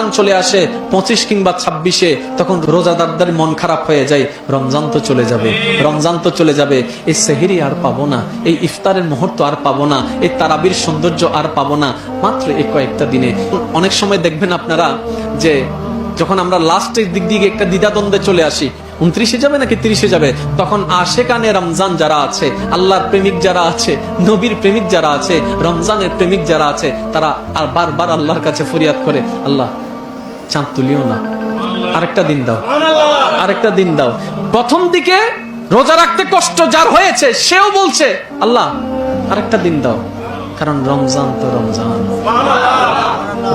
রমজান চলে আসে, পঁচিশ কিংবা ছাব্বিশে, তখন রোজাদারদের মন খারাপ হয়ে যায়, রমজান তো চলে যাবে, রমজান তো চলে যাবে, এই সেহেরি আর পাবো না, এই ইফতারের মুহূর্ত আর পাবো না, এই তারাবির সৌন্দর্য আর পাবো না, মাত্র এই কয়েকটা দিনে। অনেক সময় দেখবেন আপনারা যে, যখন আমরা লাস্টের দিক দিকে একটা দ্বিধাদ্বন্দ্বে চলে আসি, উনত্রিশে যাবে নাকি তিরিশে যাবে, তখন আশেকানে রমজান যারা আছে, আল্লাহর প্রেমিক যারা আছে, নবীর প্রেমিক যারা আছে, রমজানের প্রেমিক যারা আছে, তারা আর বারবার আল্লাহর কাছে ফরিয়াদ করে, আল্লাহ চাঁদ তুলিও না। আরেকটা দিন দাও। আরেকটা দিন দাও। প্রথম দিকে রোজা রাখতে কষ্ট যার হয়েছে, সেও বলছে, আল্লাহ, আরেকটা দিন দাও। কারণ রমজান তো রমজান।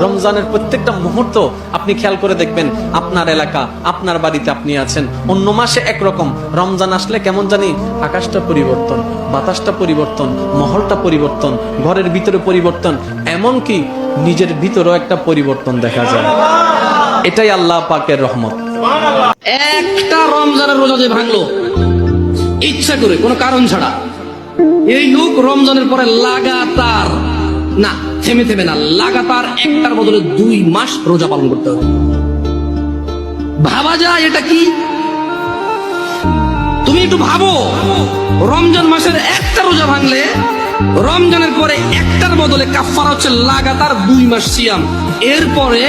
রমজানের প্রত্যেকটা মুহূর্ত আপনি খেয়াল করে দেখবেন, আপনার এলাকা, আপনার বাড়িতে আপনি আছেন। অন্য মাসে একরকম। রমজান আসলে কেমন জানি? আকাশটা পরিবর্তন, বাতাসটা পরিবর্তন, মহলটা পরিবর্তন, ঘরের ভিতরে পরিবর্তন, এমনকি নিজের ভিতরেও একটা পরিবর্তন দেখা যায়। এটাই আল্লাহ পাকের রহমত। একটা রমজানের রোজা যে ভাঙলো, ইচ্ছা করে, কোনো কারণ ছাড়া। এই লোক রমজানের পরে লাগাতার, না, থেমে থেমে না, লাগাতার একটার বদলে দুই মাস রোজা পালন করতে হবে। ভাবা যায় এটা কি? তুমি একটু ভাবো, রমজান মাসের একটা রোজা ভাঙলে রমজানের পরে একটার বদলে কাফারা হচ্ছে লাগাতার দুই মাস সিয়াম। এরপরে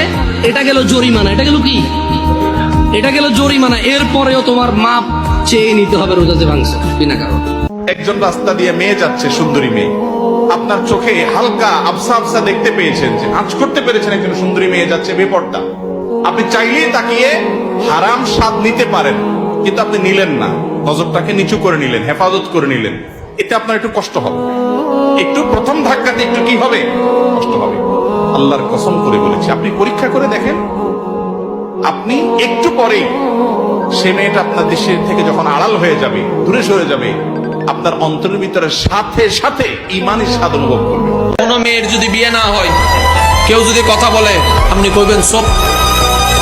এটা গেল জরিমানা। এটা গেল কি? এটা গেল জরিমানা। এরপরেও তোমার মাপ চেয়ে নিতে হবে রোজা যে ভাঙছে। বিনা কারণ। একজন রাস্তা দিয়ে মেয়ে যাচ্ছে, সুন্দরী মেয়ে। আপনার চোখে হালকা আবসা আবসা দেখতে পেয়েছেন যে, আঁচ করতে পেরেছেন একজন সুন্দরী মেয়ে যাচ্ছে বেপরটা আপনি চাইলেই তাকিয়ে হারাম স্বাদ নিতে পারেন, কিন্তু আপনি নিলেন না। নজরটাকে নিচু করে নিলেন, হেফাজত করে নিলেন। এতে আপনার একটু কষ্ট হবে। একটু প্রথম ধাক্কাতে একটু কি হবে? কষ্ট হবে। আল্লাহর কসম করে বলেছি। আপনি পরীক্ষা করে দেখেন। আপনি একটু পরেই সে মেয়েটা আপনার দেশের থেকে যখন আড়াল হয়ে যাবে, দূরে সরে যাবে, আপনার অন্তরের ভিতরে সাথে সাথে ইমানই স্বাদ অনুভব করবে। কোন মেয়ের যদি বিয়ে না হয়, কেউ যদি কথা বলে, আপনি কইবেন, সব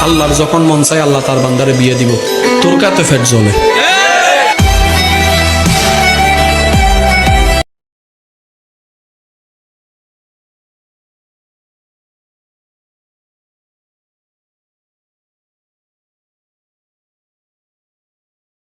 আল্লাহর যখন মন চায়, আল্লাহ তার বান্দারে বিয়ে দিব। তোর কাতে ফেট জলে।